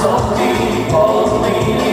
so deep, only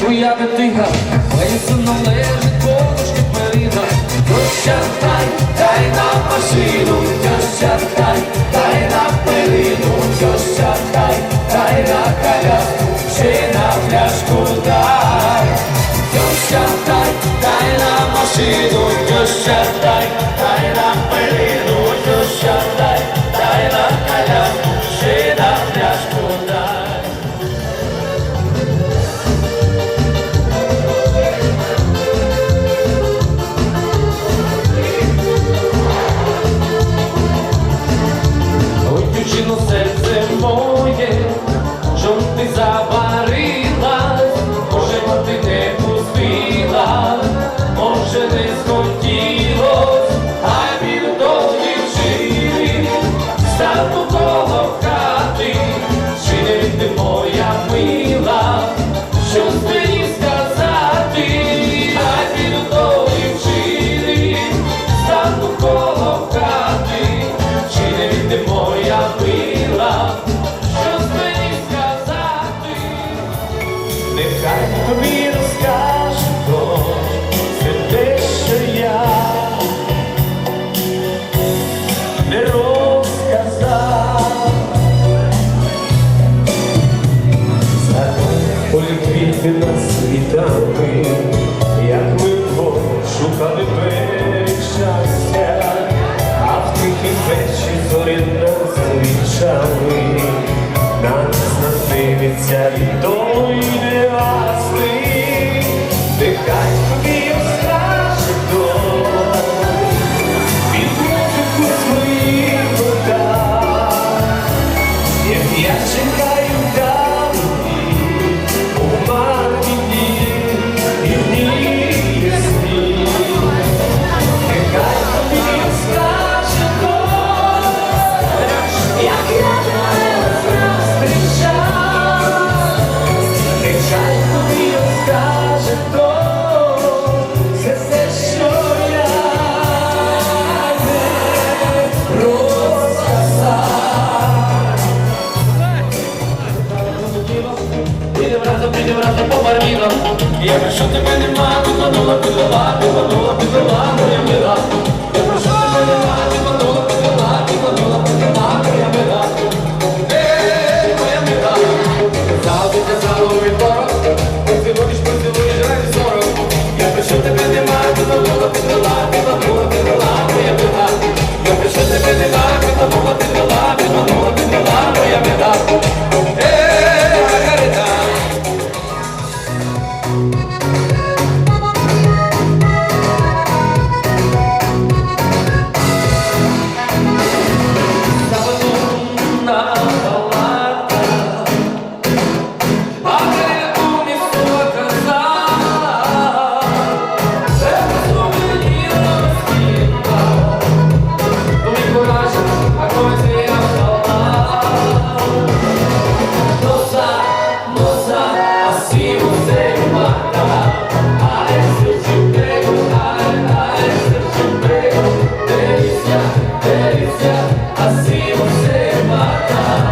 твоя дитина, весено лежить подушки перина. Дощатай, дай на машину, дощатай, дай нам перину, дощатай, дай на коляску, ще на пляшку дай. Дощатай, дай на машину, дощатай, Навколо хати, чи не ти моя мила. здається, і. Підем разом, по барвінам Якщо тебе нема, підманула, підвела, підманула, підвела моя мила 아!